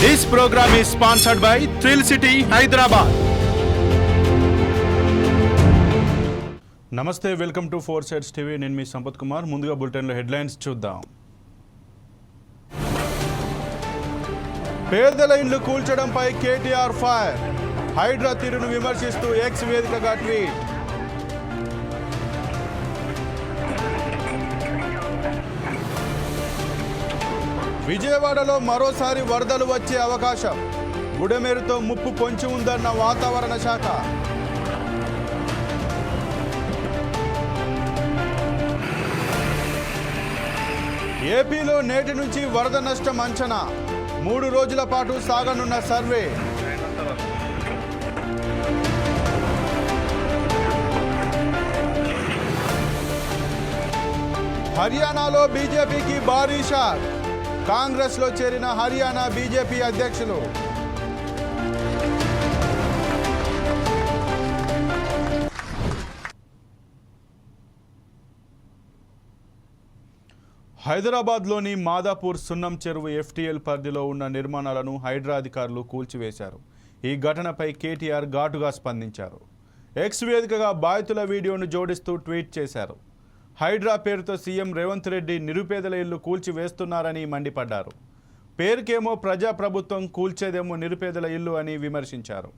This program is sponsored by thrill city Hyderabad నమస్తే welcome to four sides TV నేను మీ సంపత్ కుమార్. ముందుగా బులెటిన్లో హెడ్లైన్స్ చూద్దాం. పేదల ఇల్లు కూల్చడంపై కేటీఆర్ ఫైర్. హైడ్రా తీరును విమర్శిస్తూ ఎక్స్ వేదికగా ట్వీట్. విజయవాడలో మరోసారి వరదలు వచ్చే అవకాశం. బుడమేరుతో ముప్పు పొంచి ఉందన్న వాతావరణ శాఖ. ఏపీలో నేటి నుంచి వరద నష్టం అంచనా. మూడు రోజుల పాటు సాగనున్న సర్వే. హర్యానాలో బీజేపీకి భారీ షాక్. కాంగ్రెస్లో చేరిన హర్యానా బీజేపీ అధ్యక్షులు. హైదరాబాద్లోని మాదాపూర్ సున్నం చెరువు ఎఫ్టీఎల్ పరిధిలో ఉన్న నిర్మాణాలను హైడ్రా అధికారులు కూల్చివేశారు. ఈ ఘటనపై కేటీఆర్ ఘాటుగా స్పందించారు. ఎక్స్ వేదికగా బాధితుల వీడియోను జోడిస్తూ ట్వీట్ చేశారు. హైడ్రా పేరుతో సీఎం రేవంత్ రెడ్డి నిరుపేదల ఇల్లు కూల్చివేస్తున్నారని మండిపడ్డారు. పేరుకేమో ప్రజాప్రభుత్వం కూల్చేదేమో నిరుపేదల ఇల్లు అని విమర్శించారు.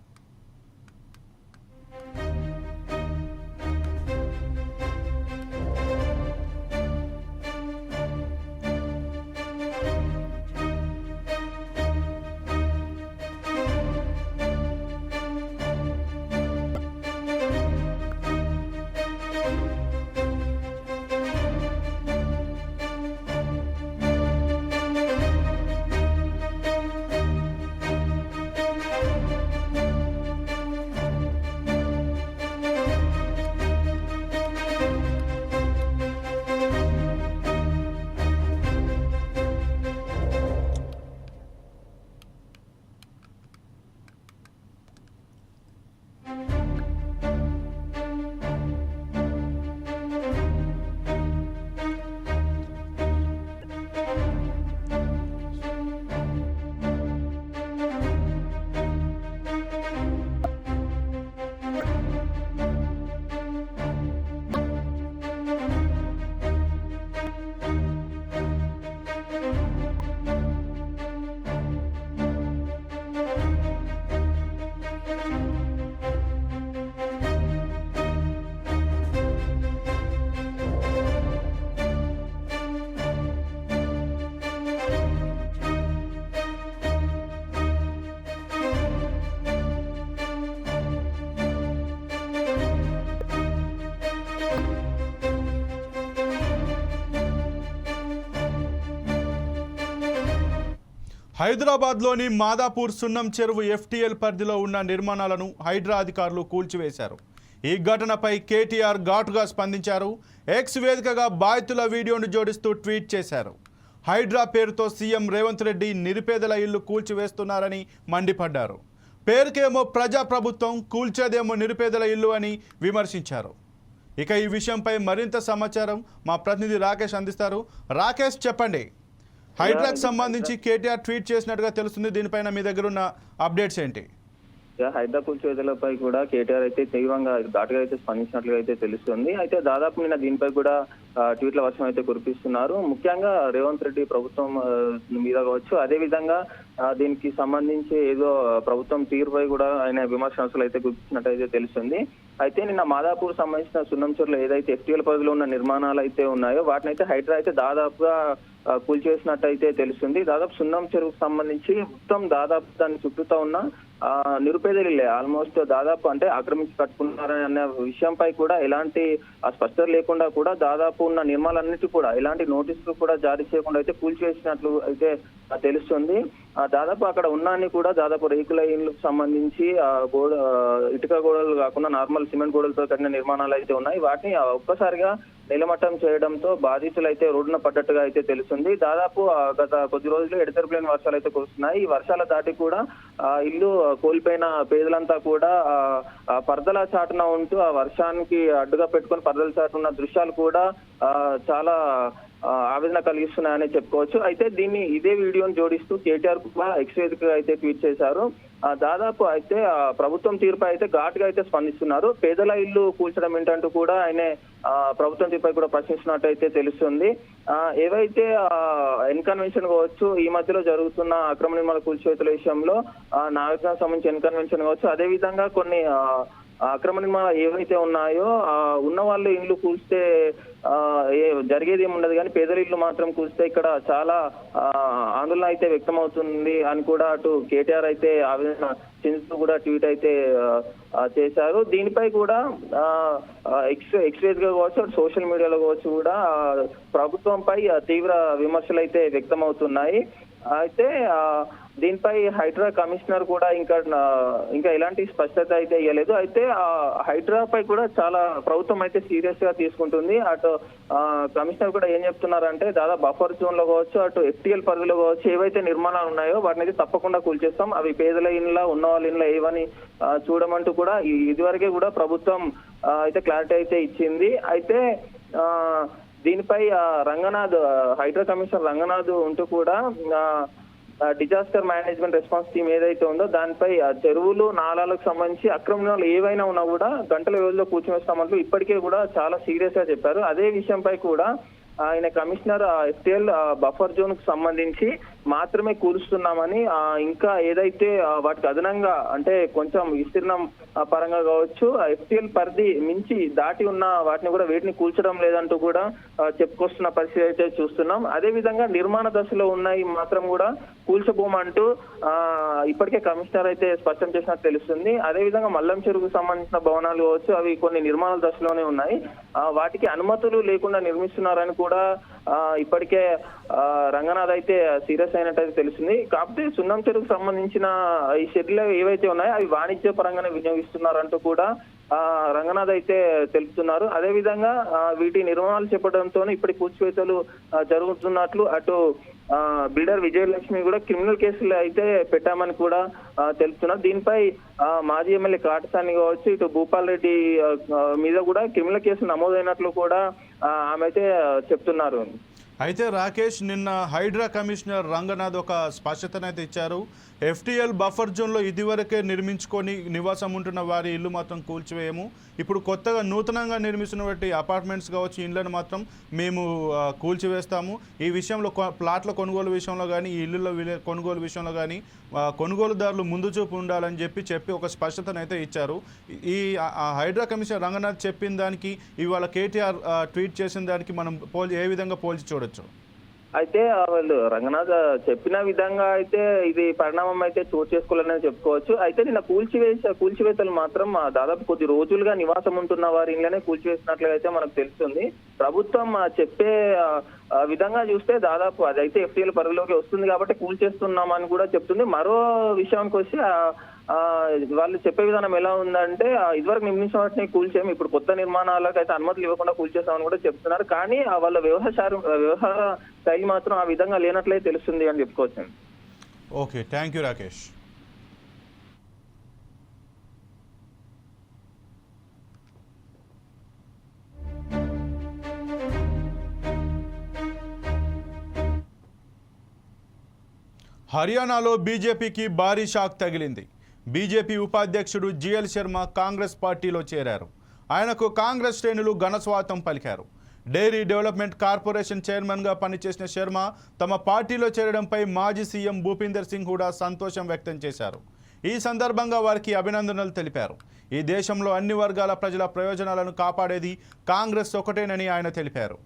హైదరాబాద్లోని మాదాపూర్ సున్నం చెరువు ఎఫ్టీఎల్ పరిధిలో ఉన్న నిర్మాణాలను హైడ్రా అధికారులు కూల్చివేశారు. ఈ ఘటనపై కేటీఆర్ ఘాటుగా స్పందించారు. ఎక్స్ వేదికగా బాధితుల వీడియోను జోడిస్తూ ట్వీట్ చేశారు. హైడ్రా పేరుతో సీఎం రేవంత్ రెడ్డి నిరుపేదల ఇల్లు కూల్చివేస్తున్నారని మండిపడ్డారు. పేరుకేమో ప్రజాప్రభుత్వం కూల్చేదేమో నిరుపేదల ఇల్లు అని విమర్శించారు. ఇక ఈ విషయంపై మరింత సమాచారం మా ప్రతినిధి రాకేష్ అందిస్తారు. రాకేష్ చెప్పండి. హైడ్రాక్ సంబంధించి కేటీఆర్ ట్వీట్ చేసినట్టుగా తెలుస్తుంది. దీనిపైన మీ దగ్గర ఉన్న అప్డేట్స్ ఏంటి? హైదరాబాద్ కూల్చివేతలపై కూడా కేటీఆర్ అయితే తీవ్రంగా ఘాటుగా అయితే స్పందించినట్లుగా అయితే తెలుస్తుంది. అయితే దాదాపు నిన్న దీనిపై కూడా ట్వీట్ల వర్షం అయితే కురిపిస్తున్నారు. ముఖ్యంగా రేవంత్ రెడ్డి ప్రభుత్వం మీద కావచ్చు. అదే విధంగా దీనికి సంబంధించి ఏదో ప్రభుత్వం తీరుపై కూడా ఆయన విమర్శలు అయితే గుర్తించినట్టు అయితే తెలుస్తుంది. అయితే నిన్న మాదాపూర్ సంబంధించిన సున్నంచూరులో ఏదైతే ఎఫ్టీఎల్ పరిధిలో ఉన్న నిర్మాణాలు అయితే ఉన్నాయో వాటిని అయితే హైడ్రా అయితే దాదాపుగా కూల్చేసినట్టయితే కూల్చేసినట్టు అయితే తెలుస్తుంది. దాదాపు సున్నం చెరువుకు సంబంధించి మొత్తం దాదాపు దాని చుట్టూతో ఉన్న నిరుపేదలే ఆల్మోస్ట్ దాదాపు అంటే ఆక్రమించి కట్టుకున్నారని అనే విషయంపై కూడా ఎలాంటి ఆ, స్పష్టత లేకుండా కూడా దాదాపు ఉన్న నియమాలన్నిటి కూడా ఎలాంటి నోటీసులు కూడా జారీ చేయకుండా అయితే కూల్చేసినట్లు అయితే తెలుస్తుంది. ఆ, దాదాపు అక్కడ ఉన్నాన్ని కూడా దాదాపు రేకుల ఇళ్ళకు సంబంధించి ఆ, గోడ ఇటుక గోడలు కాకుండా నార్మల్ సిమెంట్ గోడలతో కట్టిన నిర్మాణాలు అయితే ఉన్నాయి. వాటిని ఒక్కసారిగా నిలమట్టం చేయడంతో బాధితులు అయితే రోడ్డున పడ్డట్టుగా అయితే తెలుస్తుంది. దాదాపు గత కొద్ది రోజులు ఎడతెరపులేని వర్షాలు అయితే కురుస్తున్నాయి. ఈ వర్షాల దాటి కూడా ఆ ఇల్లు కోల్పోయిన పేదలంతా కూడా ఆ, పరదల చాటున ఉంటూ ఆ వర్షానికి అడ్డుగా పెట్టుకొని పరదల చాటున్న దృశ్యాలు కూడా ఆ, చాలా ఆవేదన కలిగిస్తున్నాయని చెప్పుకోవచ్చు. అయితే దీన్ని ఇదే వీడియోని జోడిస్తూ కేటీఆర్ కూడా ఎక్స్ అయితే ట్వీట్ చేశారు. దాదాపు అయితే ప్రభుత్వం తీరుపై అయితే ఘాటుగా అయితే స్పందిస్తున్నారు. పేదల ఇల్లు కూల్చడం ఏంటంటూ కూడా ఆయన ప్రభుత్వం తీరుపై కూడా ప్రశ్నిస్తున్నట్టు అయితే తెలుస్తుంది ఏవైతే ఎన్కన్వెన్షన్ కావచ్చు ఈ మధ్యలో జరుగుతున్న అక్రమ నిర్మాణ కూల్చివేతల విషయంలో ఆ, సంబంధించి ఎన్కన్వెన్షన్ కావచ్చు అదే విధంగా కొన్ని ఆ అక్రమ నిర్మాణాలు ఏవైతే ఉన్నాయో ఆ ఉన్న వాళ్ళు ఇల్లు కూల్స్తే ఏ జరిగేది ఏమి ఉండదు. కానీ పేదల ఇల్లు మాత్రం కూల్స్తే ఇక్కడ చాలా ఆందోళన అయితే వ్యక్తమవుతుంది అని కూడా అటు కేటీఆర్ అయితే ఆవేదన చెందుతూ కూడా ట్వీట్ అయితే చేశారు. దీనిపై కూడా ఎక్స్ ఎక్స్ప్రెస్గా కావచ్చు అటు సోషల్ మీడియాలో కావచ్చు కూడా ప్రభుత్వంపై తీవ్ర విమర్శలు అయితే వ్యక్తమవుతున్నాయి. అయితే దీనిపై హైడ్రా కమిషనర్ కూడా ఇంకా ఇంకా ఎలాంటి స్పష్టత అయితే ఇవ్వలేదు అయితే హైడ్రా పై కూడా చాలా ప్రభుత్వం అయితే సీరియస్గా తీసుకుంటుంది. అటు కమిషనర్ కూడా ఏం చెప్తున్నారంటే దాదాపు బఫర్ జోన్లో కావచ్చు అటు ఎఫ్టీఎల్ పరిధిలో కావచ్చు ఏవైతే నిర్మాణాలు ఉన్నాయో వాటిని అయితే తప్పకుండా కూల్చేస్తాం. అవి పేదల ఇండ్ల ఉన్న వాళ్ళ ఇండ్ల ఏవని చూడమంటూ కూడా ఇదివరకే కూడా ప్రభుత్వం అయితే క్లారిటీ అయితే ఇచ్చింది. అయితే ఆ దీనిపై ఆ, రంగనాథ్ హైడ్రో హైడ్రా కమిషనర్ రంగనాథ్ ఉంటూ కూడా డిజాస్టర్ మేనేజ్మెంట్ రెస్పాన్స్ టీమ్ ఏదైతే ఉందో దానిపై ఆ చెరువులు నాలాలకు సంబంధించి అక్రమణాలు ఏవైనా ఉన్నా కూడా గంటల వ్యవధిలో కూర్చోవేస్తామంటూ ఇప్పటికే కూడా చాలా సీరియస్గా చెప్పారు. అదే విషయంపై కూడా ఆయన కమిషనర్ ఎఫ్టీఎల్ బఫర్ జోన్కు సంబంధించి మాత్రమే కూరుస్తున్నామని ఇంకా ఏదైతే వాటికి అదనంగా అంటే కొంచెం విస్తీర్ణం పరంగా కావచ్చు ఎఫ్టీఎల్ పరిధి మించి దాటి ఉన్న వాటిని కూడా వేటిని కూల్చడం లేదంటూ కూడా చెప్పుకొస్తున్న పరిస్థితి అయితే చూస్తున్నాం. అదే విధంగా నిర్మాణ దశలో ఉన్నాయి మాత్రం కూడా కూల్చబోమంటూ ఆ, ఇప్పటికే కమిషనర్ అయితే స్పష్టం చేసినట్టు తెలుస్తుంది. అదే విధంగా మల్లం చెరువుకు సంబంధించిన భవనాలు కావచ్చు అవి కొన్ని నిర్మాణ దశలోనే ఉన్నాయి. ఆ, వాటికి అనుమతులు లేకుండా నిర్మిస్తున్నారని కూడా కూడా ఇప్పటికే ఆ, రంగనాథ్ అయితే సీరియస్ అయినట్టయితే తెలిసింది. కాకపోతే సున్నం చెరువుకు సంబంధించిన ఈ షెడ్లు ఏవైతే ఉన్నాయో అవి వాణిజ్య పరంగానే వినియోగిస్తున్నారంటూ కూడా రంగనాథ్ అయితే తెలుపుతున్నారు. అదే విధంగా వీటి నిర్మాణాలు చెప్పడంతో ఇప్పటి కూల్చివేతలు జరుగుతున్నట్లు అటు బిల్డర్ విజయలక్ష్మి కూడా క్రిమినల్ కేసులు అయితే పెట్టామని కూడా తెలుపుతున్నారు. దీనిపై మాజీ ఎమ్మెల్యే కాటసాని కావచ్చు ఇటు భూపాల్ రెడ్డి మీద కూడా క్రిమినల్ కేసు నమోదైనట్లు కూడా ఆమె అయితే చెప్తున్నారు. అయితే రాకేష్ నిన్న హైడ్రా కమిషనర్ రంగనాథ్ ఒక స్పష్టతనైతే ఇచ్చారు. ఎఫ్టీఎల్ బఫర్ జోన్లో ఇదివరకే నిర్మించుకొని నివాసం ఉంటున్న వారి ఇల్లు మాత్రం కూల్చివేయము. ఇప్పుడు కొత్తగా నూతనంగా నిర్మిస్తున్నటువంటి అపార్ట్మెంట్స్ కావచ్చు ఇళ్ళను మాత్రం మేము కూల్చివేస్తాము. ఈ విషయంలో ప్లాట్ల కొనుగోలు విషయంలో కానీ ఈ ఇల్లుల కొనుగోలు విషయంలో కానీ కొనుగోలుదారులు ముందు చూపు ఉండాలని చెప్పి చెప్పి ఒక స్పష్టతనైతే ఇచ్చారు. ఈ ఆ- హైడ్రా కమిషనర్ రంగనాథ్ చెప్పిన దానికి ఇవాళ కేటీఆర్ ట్వీట్ చేసిన దానికి మనం పోల్ ఏ విధంగా పోల్చి చూడొచ్చు? అయితే వాళ్ళు రంగనాథ్ చెప్పిన విధంగా అయితే ఇది పరిణామం అయితే చోటు చేసుకోవాలని చెప్పుకోవచ్చు. అయితే నిన్న కూల్చివేస కూల్చివేతలు మాత్రం దాదాపు కొద్ది రోజులుగా నివాసం ఉంటున్న వారి ఇంట్లోనే కూల్చివేసినట్లుగా అయితే మనకు తెలుస్తుంది. ప్రభుత్వం చెప్పే విధంగా చూస్తే దాదాపు అదైతే ఎఫ్టీఎల్ పరిధిలోకి వస్తుంది కాబట్టి కూల్చేస్తున్నామని కూడా చెప్తుంది. మరో విషయానికి వచ్చి వాళ్ళు చెప్పే విధానం ఎలా ఉందంటే ఇదివరకు నిర్మించిన వాటిని కూల్చేయం ఇప్పుడు కొత్త నిర్మాణాలకు అయితే అనుమతులు ఇవ్వకుండా కూల్చేస్తామని కూడా చెప్తున్నారు. కానీ ఆ వాళ్ళ వ్యవహార వ్యవహార శైలి మాత్రం ఆ విధంగా లేనట్లయితే తెలుస్తుంది అని చెప్పుకోవచ్చు. Okay thank you Rakesh. హర్యానాలో బీజేపీకి భారీ షాక్ తగిలింది. బీజేపీ ఉపాధ్యక్షుడు జిఎల్ శర్మ కాంగ్రెస్ పార్టీలో చేరారు. ఆయనకు కాంగ్రెస్ శ్రేణులు ఘనస్వాతం పలికారు. డైరీ డెవలప్మెంట్ కార్పొరేషన్ చైర్మన్గా పనిచేసిన శర్మ తమ పార్టీలో చేరడంపై మాజీ సీఎం భూపీందర్ సింగ్ కూడా సంతోషం వ్యక్తం చేశారు. ఈ సందర్భంగా వారికి అభినందనలు తెలిపారు. ఈ దేశంలో అన్ని వర్గాల ప్రజల ప్రయోజనాలను కాపాడేది కాంగ్రెస్ ఒకటేనని ఆయన తెలిపారు.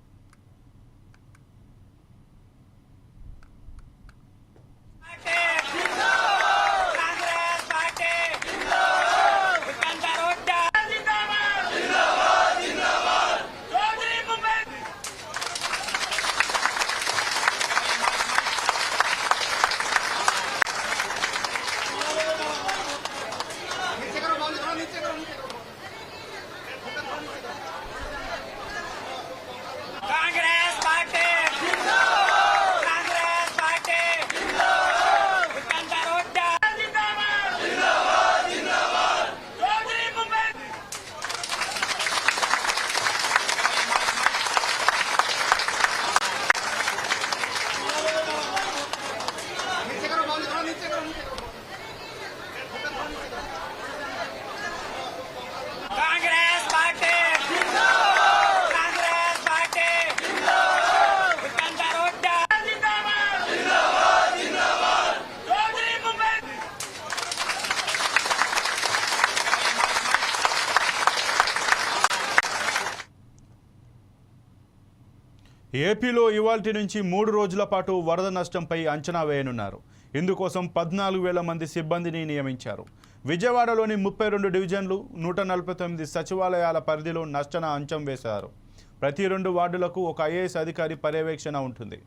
ఏపీలో ఇవాల్టి నుంచి మూడు రోజుల పాటు వరద నష్టంపై అంచనా వేయనున్నారు. ఇందుకోసం పద్నాలుగు వేల మంది సిబ్బందిని నియమించారు. విజయవాడలోని ముప్పై రెండు డివిజన్లు నూట నలభై తొమ్మిది సచివాలయాల పరిధిలో నష్టన అంచం వేశారు. ప్రతి రెండు వార్డులకు ఒక ఐఏఎస్ అధికారి పర్యవేక్షణ ఉంటుంది.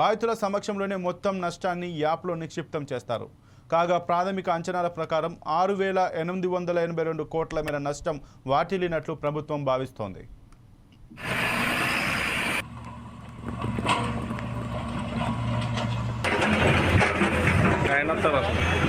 బాధితుల సమక్షంలోనే మొత్తం నష్టాన్ని యాప్లో నిక్షిప్తం చేస్తారు. కాగా ప్రాథమిక అంచనాల ప్రకారం ఆరు వేల ఎనిమిది వందల ఎనభై రెండు కోట్ల మేర నష్టం వాటిల్లినట్లు ప్రభుత్వం భావిస్తోంది. ఆయన వస్తారు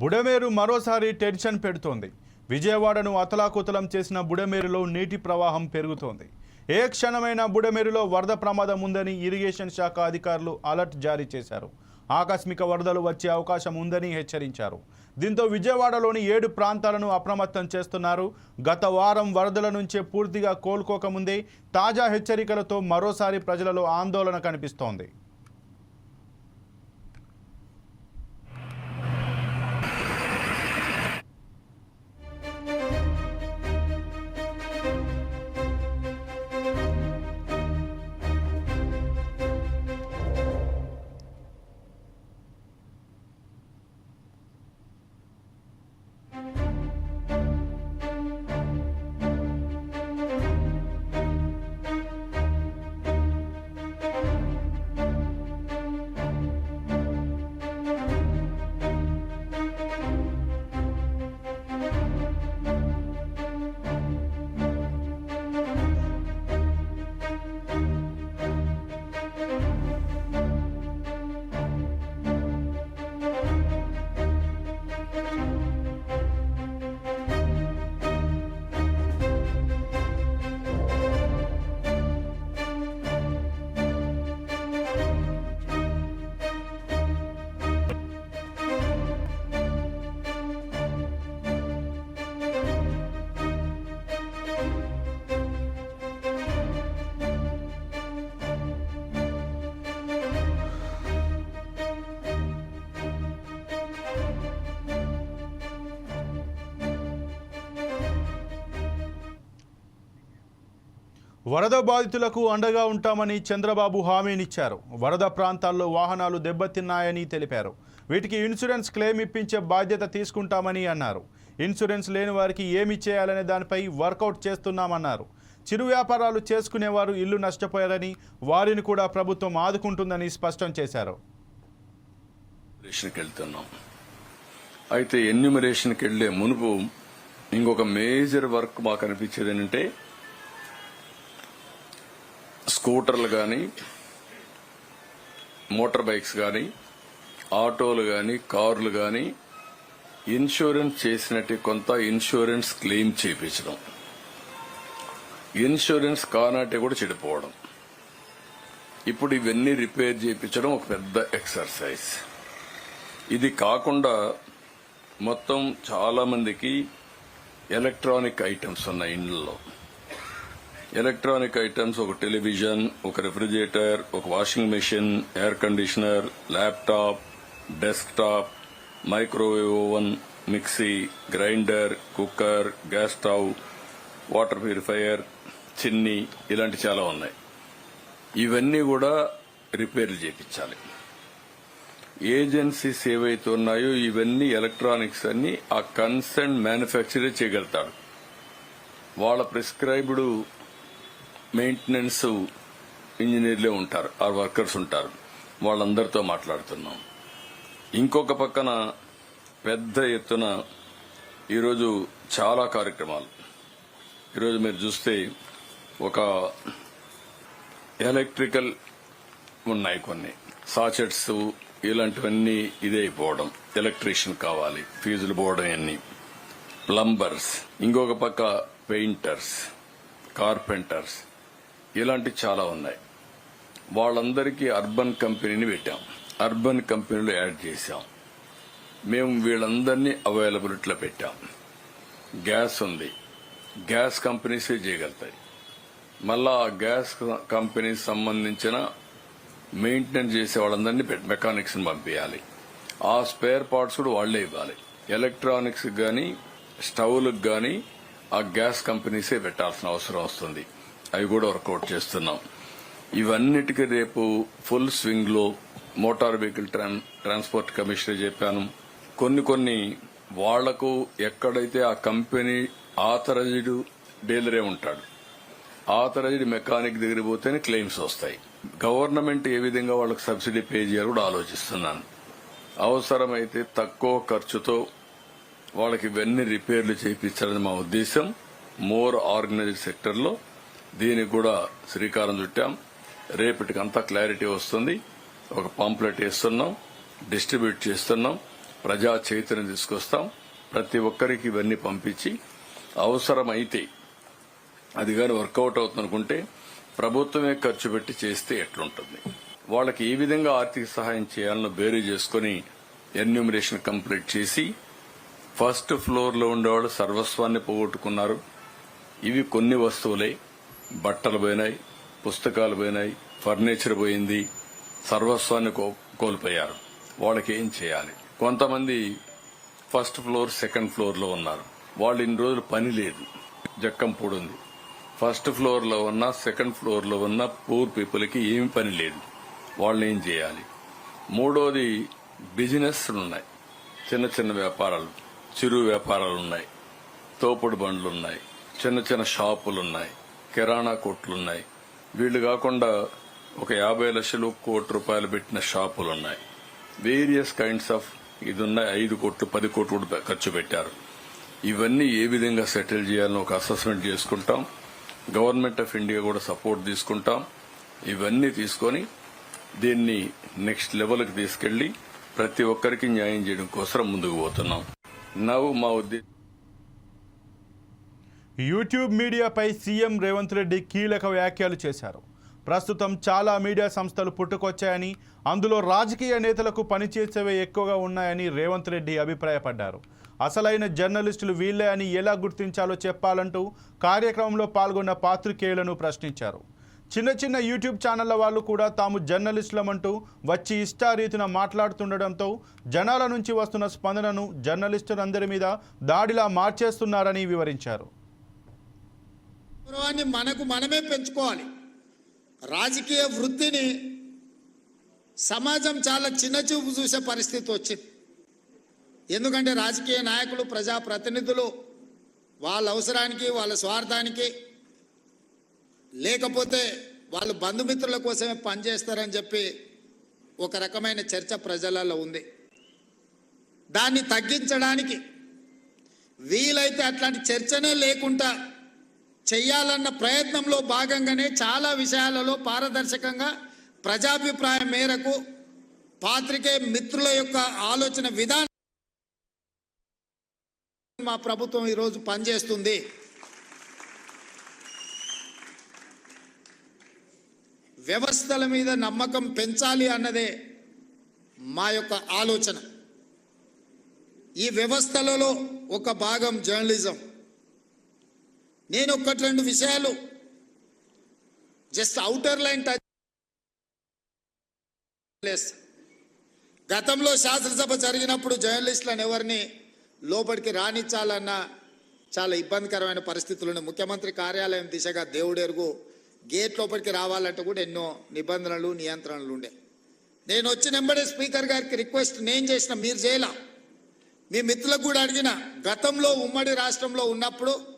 బుడమేరు మరోసారి టెన్షన్ పెడుతోంది. విజయవాడను అతలాకుతలం చేసిన బుడమేరులో నీటి ప్రవాహం పెరుగుతోంది. ఏ క్షణమైనా బుడమేరులో వరద ప్రమాదం ఉందని ఇరిగేషన్ శాఖ అధికారులు అలర్ట్ జారీ చేశారు. ఆకస్మిక వరదలు వచ్చే అవకాశం ఉందని హెచ్చరించారు. దీంతో విజయవాడలోని ఏడు ప్రాంతాలను అప్రమత్తం చేస్తున్నారు. గత వారం వరదల నుంచే పూర్తిగా కోలుకోకముందే తాజా హెచ్చరికలతో మరోసారి ప్రజలలో ఆందోళన కనిపిస్తోంది. వరద బాధితులకు అండగా ఉంటామని చంద్రబాబు హామీనిచ్చారు. వరద ప్రాంతాల్లో వాహనాలు దెబ్బతిన్నాయని తెలిపారు. వీటికి ఇన్సూరెన్స్ క్లెయిమ్ ఇప్పించే బాధ్యత తీసుకుంటామని అన్నారు. ఇన్సూరెన్స్ లేని వారికి ఏమి చేయాలనే దానిపై వర్కౌట్ చేస్తున్నామన్నారు. చిరు వ్యాపారాలు చేసుకునేవారు ఇల్లు నష్టపోయారని వారిని కూడా ప్రభుత్వం ఆదుకుంటుందని స్పష్టం చేశారు. వెళ్తున్నాం. అయితే ఎన్యూమరేషన్కి వెళ్ళే మునుపు ఇంకొక మేజర్ వర్క్ మాకు అనిపించేది ఏంటంటే స్కూటర్లు కానీ మోటార్ బైక్స్ కానీ ఆటోలు కానీ కార్లు కానీ ఇన్సూరెన్స్ చేసినట్టు కొంత ఇన్సూరెన్స్ క్లెయిమ్ చేయించడం ఇన్సూరెన్స్ కానట్టే కూడా చెడిపోవడం. ఇప్పుడు ఇవన్నీ రిపేర్ చేయించడం ఒక పెద్ద ఎక్సర్సైజ్. ఇది కాకుండా మొత్తం చాలామందికి ఎలక్ట్రానిక్ ఐటమ్స్ ఉన్నాయి ఇండ్లలో. ఎలక్ట్రానిక్ ఐటమ్స్ ఒక టెలివిజన్ ఒక రిఫ్రిజిరేటర్ ఒక washing machine air conditioner laptop desktop microwave oven mixie grinder cooker gas stove water purifier చిన్ని ఇలాంటి చాలా ఉన్నాయి. ఇవన్నీ కూడా రిపేర్లు చేయించాలి ఏజెన్సీస్ ఏవైతే ఉన్నాయో ఇవన్నీ ఎలక్ట్రానిక్స్ అన్ని ఆ కన్సర్న్ మ్యానుఫ్యాక్చరే చేయగలుగుతాడు. వాళ్ళ ప్రిస్క్రైబ్డ్ మెయింటెనెన్స్ ఇంజనీర్లే ఉంటారు ఆ వర్కర్స్ ఉంటారు. వాళ్ళందరితో మాట్లాడుతున్నాం. ఇంకొక పక్కన పెద్ద ఎత్తున ఈరోజు చాలా కార్యక్రమాలు. ఈరోజు మీరు చూస్తే ఒక ఎలక్ట్రికల్ ఉన్నాయి కొన్ని. సాచెట్స్ ఇలాంటివన్నీ ఇదే అయిపోవడం ఎలక్ట్రీషియన్ కావాలి ఫీజులు పోవడం అన్ని ప్లంబర్స్ ఇంకొక పక్క పెయింటర్స్ కార్పెంటర్స్. ఇలాంటి చాలా ఉన్నాయి. వాళ్ళందరికీ అర్బన్ కంపెనీని పెట్టాం. అర్బన్ కంపెనీలో యాడ్ చేశాం. మేము వీళ్ళందరినీ అవైలబిలిటీలో పెట్టాం. గ్యాస్ ఉంది. గ్యాస్ కంపెనీసే చేయగలుగుతాయి. మళ్ళా ఆ గ్యాస్ కంపెనీకి సంబంధించిన మెయింటెనెన్స్ చేసే వాళ్ళందరినీ మెకానిక్స్ పంపించాలి ఆ స్పేర్ పార్ట్స్ కూడా వాళ్ళే ఇవ్వాలి. ఎలక్ట్రానిక్స్ కానీ స్టవ్లకు కానీ ఆ గ్యాస్ కంపెనీసే పెట్టాల్సిన అవసరం వస్తుంది. అవి కూడా వర్కౌట్ చేస్తున్నాం. ఇవన్నిటికీ రేపు full స్వింగ్లో motor vehicle tran- transport commissioner చెప్పాను. కొన్ని కొన్ని వాళ్ళకు ఎక్కడైతే ఆ కంపెనీ ఆథరైజ్డ్ డీలరే ఉంటాడు ఆథరైజ్డ్ మెకానిక్ దగ్గర పోతేనే క్లెయిమ్స్ వస్తాయి. గవర్నమెంట్ ఏ విధంగా వాళ్ళకి సబ్సిడీ పే చేయాలో కూడా ఆలోచిస్తున్నాను. అవసరమైతే తక్కువ ఖర్చుతో వాళ్ళకి ఇవన్నీ రిపేర్లు చేయించాలని మా ఉద్దేశం. మోర్ ఆర్గనైజ్డ్ సెక్టర్లో దీనికి కూడా శ్రీకారం చుట్టాం. రేపటికంతా క్లారిటీ వస్తుంది. ఒక పాంప్లెట్ వేస్తున్నాం. డిస్ట్రిబ్యూట్ చేస్తున్నాం. ప్రజా చైతన్యం తీసుకొస్తాం. ప్రతి ఒక్కరికి ఇవన్నీ పంపించి అవసరమైతే అది కానీ వర్కౌట్ అవుతుందనుకుంటే ప్రభుత్వమే ఖర్చు పెట్టి చేస్తే ఎట్లుంటుంది. వాళ్ళకి ఏ విధంగా ఆర్థిక సహాయం చేయాలనో బేరీ చేసుకుని ఎన్యూమినేషన్ కంప్లీట్ చేసి ఫస్ట్ ఫ్లోర్లో ఉండేవాళ్ళు సర్వస్వాన్ని పోగొట్టుకున్నారు. ఇవి కొన్ని వస్తువులే. బట్టలు పోయినాయి పుస్తకాలు పోయినాయి ఫర్నిచర్ పోయింది సర్వస్వాన్ని కో- కోల్పోయారు. వాళ్ళకి ఏం చేయాలి? కొంతమంది ఫస్ట్ ఫ్లోర్ సెకండ్ ఫ్లోర్లో ఉన్నారు. వాళ్ళు ఇన్ని రోజులు పని లేదు. జక్కం పూడుంది. ఫస్ట్ ఫ్లోర్లో ఉన్న సెకండ్ ఫ్లోర్లో ఉన్న పూర్ పీపుల్కి ఏమి పని లేదు. వాళ్ళని ఏం చేయాలి? మూడోది బిజినెస్ ఉన్నాయి. చిన్న చిన్న వ్యాపారాలు చిరు వ్యాపారాలు ఉన్నాయి. తోపుడు బండ్లు ఉన్నాయి. చిన్న చిన్న షాపులు ఉన్నాయి. కిరాణా కొట్లున్నాయి. వీళ్ళు కాకుండా ఒక యాభై లక్షలు కోటి రూపాయలు పెట్టిన షాపులు ఉన్నాయి వేరియస్ కైండ్స్ ఆఫ్ ఇది ఉన్నాయి ఐదు కోట్లు పది కోట్లు కూడా ఖర్చు పెట్టారు. ఇవన్నీ ఏ విధంగా సెటిల్ చేయాలని ఒక అసెస్మెంట్ చేసుకుంటాం. గవర్నమెంట్ ఆఫ్ ఇండియా కూడా సపోర్ట్ తీసుకుంటాం. ఇవన్నీ తీసుకొని దీన్ని నెక్స్ట్ లెవెల్కి తీసుకెళ్ళి ప్రతి ఒక్కరికి న్యాయం చేయడం కోసం ముందుకు పోతున్నాం. నవ్వు మా ఉద్దేశం యూట్యూబ్ మీడియాపై సీఎం రేవంత్ రెడ్డి కీలక వ్యాఖ్యలు చేశారు. ప్రస్తుతం చాలా మీడియా సంస్థలు పుట్టుకొచ్చాయని అందులో రాజకీయ నేతలకు పనిచేసేవే ఎక్కువగా ఉన్నాయని రేవంత్ రెడ్డి అభిప్రాయపడ్డారు. అసలైన జర్నలిస్టులు వీళ్ళే అని ఎలా గుర్తించాలో చెప్పాలంటూ కార్యక్రమంలో పాల్గొన్న పాత్రికేయులను ప్రశ్నించారు. చిన్న చిన్న యూట్యూబ్ ఛానళ్ళ వాళ్ళు కూడా తాము జర్నలిస్టులమంటూ వచ్చి ఇష్టారీతిన మాట్లాడుతుండడంతో జనాల నుంచి వస్తున్న స్పందనను జర్నలిస్టులందరి మీద దాడిలా మార్చేస్తున్నారని వివరించారు. గౌరవాన్ని మనకు మనమే పెంచుకోవాలి. రాజకీయ వృత్తిని సమాజం చాలా చిన్నచూపు చూసే పరిస్థితి వచ్చింది. ఎందుకంటే రాజకీయ నాయకులు ప్రజాప్రతినిధులు వాళ్ళ అవసరానికి వాళ్ళ స్వార్థానికి లేకపోతే వాళ్ళు బంధుమిత్రుల కోసమే పనిచేస్తారని చెప్పి ఒక రకమైన చర్చ ప్రజలలో ఉంది. దాన్ని తగ్గించడానికి వీలైతే అట్లాంటి చర్చనే లేకుండా చేయాలన్న ప్రయత్నంలో భాగంగానే చాలా విషయాలలో పారదర్శకంగా ప్రజాభిప్రాయం మేరకు పాత్రికే మిత్రుల యొక్క ఆలోచన విధానం మా ప్రభుత్వం ఈరోజు పనిచేస్తుంది. వ్యవస్థల మీద నమ్మకం పెంచాలి అన్నదే మా యొక్క ఆలోచన. ఈ వ్యవస్థలలో ఒక భాగం జర్నలిజం. నేను ఒక్కటి రెండు విషయాలు. జస్ట్ అవుటర్ లైన్ టచ్ గతంలో శాసనసభ జరిగినప్పుడు జర్నలిస్టులను ఎవరిని లోపలికి రాణించాలన్న చాలా ఇబ్బందికరమైన పరిస్థితులను ముఖ్యమంత్రి కార్యాలయం దిశగా దేవుడెరుగు గేట్ లోపలికి రావాలంటే కూడా ఎన్నో నిబంధనలు నియంత్రణలు ఉండే. నేను వచ్చిన వెంబడే స్పీకర్ గారికి రిక్వెస్ట్ నేను చేసిన మీరు చేయాల. మీ మిత్రులకు కూడా అడిగిన గతంలో ఉమ్మడి రాష్ట్రంలో ఉన్నప్పుడు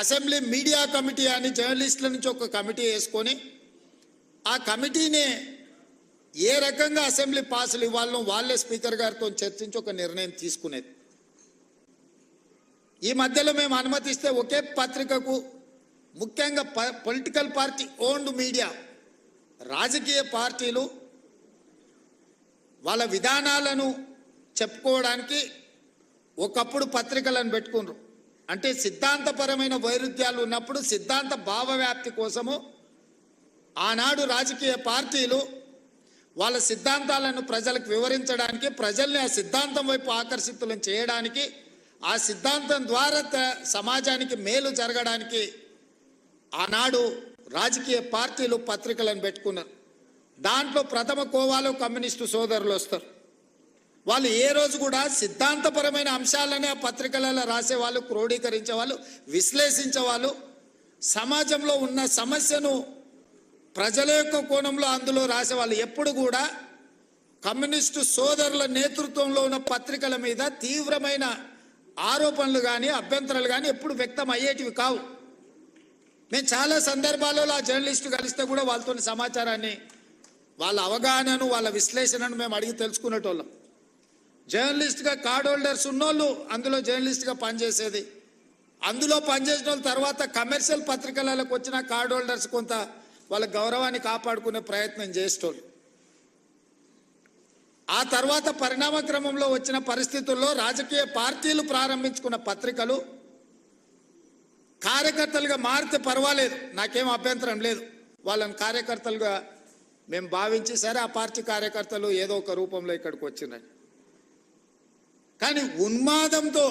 అసెంబ్లీ మీడియా కమిటీ అని జర్నలిస్టుల నుంచి ఒక కమిటీ వేసుకొని ఆ కమిటీనే ఏ రకంగా అసెంబ్లీ పాసులు ఇవ్వాలనో వాళ్ళే స్పీకర్ గారితో చర్చించి ఒక నిర్ణయం తీసుకునేది. ఈ మధ్యలో మేము అనుమతిస్తే ఒకే పత్రికకు ముఖ్యంగా పొలిటికల్ పార్టీ ఓన్డ్ మీడియా రాజకీయ పార్టీలు వాళ్ళ విధానాలను చెప్పుకోవడానికి ఒకప్పుడు పత్రికలను పెట్టుకున్నారు. అంటే సిద్ధాంతపరమైన వైరుధ్యాలు ఉన్నప్పుడు సిద్ధాంత భావవ్యాప్తి కోసము ఆనాడు రాజకీయ పార్టీలు వాళ్ళ సిద్ధాంతాలను ప్రజలకు వివరించడానికి ప్రజల్ని ఆ సిద్ధాంతం వైపు ఆకర్షితులను చేయడానికి ఆ సిద్ధాంతం ద్వారా సమాజానికి మేలు జరగడానికి ఆనాడు రాజకీయ పార్టీలు పత్రికలను పెట్టుకున్నారు. దాంట్లో ప్రథమ కోవాలో కమ్యూనిస్టు సోదరులు వస్తారు. వాళ్ళు ఏ రోజు కూడా సిద్ధాంతపరమైన అంశాలనే ఆ పత్రికలలో రాసేవాళ్ళు క్రోడీకరించేవాళ్ళు విశ్లేషించేవాళ్ళు సమాజంలో ఉన్న సమస్యను ప్రజల యొక్క కోణంలో అందులో రాసేవాళ్ళు ఎప్పుడు కూడా కమ్యూనిస్టు సోదరుల నేతృత్వంలో ఉన్న పత్రికల మీద తీవ్రమైన ఆరోపణలు కానీ అభ్యంతరాలు కానీ ఎప్పుడు వ్యక్తం అయ్యేటివి కావు. నేను చాలా సందర్భాలలో ఆ జర్నలిస్టు కలిస్తే కూడా వాళ్ళతో సమాచారాన్ని వాళ్ళ అవగాహనను వాళ్ళ విశ్లేషణను మేము అడిగి తెలుసుకునేటోళ్ళం. జర్నలిస్ట్గా కార్డ్ హోల్డర్స్ ఉన్నోళ్ళు అందులో జర్నలిస్ట్గా పనిచేసేది. అందులో పనిచేసిన వాళ్ళ తర్వాత కమర్షియల్ పత్రికలకు వచ్చిన కార్డ్ హోల్డర్స్ కొంత వాళ్ళ గౌరవాన్ని కాపాడుకునే ప్రయత్నం చేసేటోళ్ళు. ఆ తర్వాత పరిణామ క్రమంలో వచ్చిన పరిస్థితుల్లో రాజకీయ పార్టీలు ప్రారంభించుకున్న పత్రికలు కార్యకర్తలుగా మారితే పర్వాలేదు నాకేం అభ్యంతరం లేదు. వాళ్ళని కార్యకర్తలుగా మేము భావించి సరే ఆ పార్టీ కార్యకర్తలు ఏదో ఒక రూపంలో ఇక్కడికి వచ్చినాయి కానీ ఉన్మాదంతో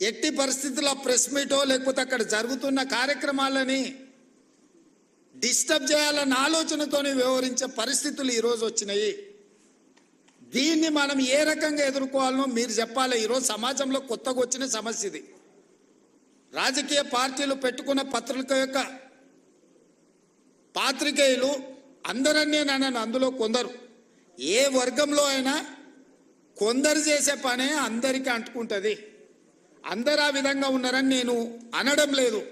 ఎట్టి పరిస్థితుల్లో ప్రెస్ మీటో లేకపోతే అక్కడ జరుగుతున్న కార్యక్రమాలని డిస్టర్బ్ చేయాలన్న ఆలోచనతోనే వ్యవహరించే పరిస్థితులు ఈరోజు వచ్చినాయి. దీన్ని మనం ఏ రకంగా ఎదుర్కోవాలనో మీరు చెప్పాలి. ఈరోజు సమాజంలో కొత్తగా వచ్చిన సమస్య ఇది. రాజకీయ పార్టీలు పెట్టుకున్న పత్రిక యొక్క పాత్రికేయులు అందరన్నీ నన్ను అందులో కొందరు. ఏ వర్గంలో అయినా కొందరు చేసే పనే అందరికీ అంటుకుంటుంది. అందరు ఆ విధంగా ఉన్నారని నేను అనడం లేదు.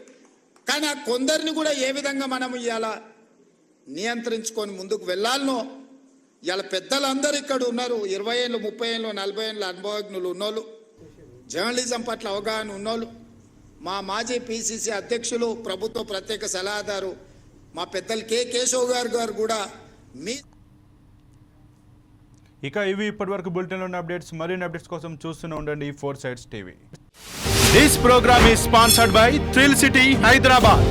కానీ ఆ కొందరిని కూడా ఏ విధంగా మనం ఇవాళ నియంత్రించుకొని ముందుకు వెళ్ళాలనో ఇవాళ పెద్దలందరూ ఇక్కడ ఉన్నారు. ఇరవై ఏళ్ళు ముప్పై ఏళ్ళు నలభై ఏళ్ళు అనుభవజ్ఞులు ఉన్నోళ్ళు. జర్నలిజం పట్ల అవగాహన ఉన్నోళ్ళు. మా మాజీ పిసిసి అధ్యక్షులు ప్రభుత్వ ప్రత్యేక సలహాదారు మా పెద్దలు కె. కేశవ్ గారు గారు కూడా మీ ఇక ఇవి ఇప్పటివరకు బులెటిన్లో ఉన్న అప్డేట్స్ మరిన్ని అప్డేట్స్ కోసం చూస్తూనే ఉండండి Four Sides TV. This program is sponsored by Thrill City Hyderabad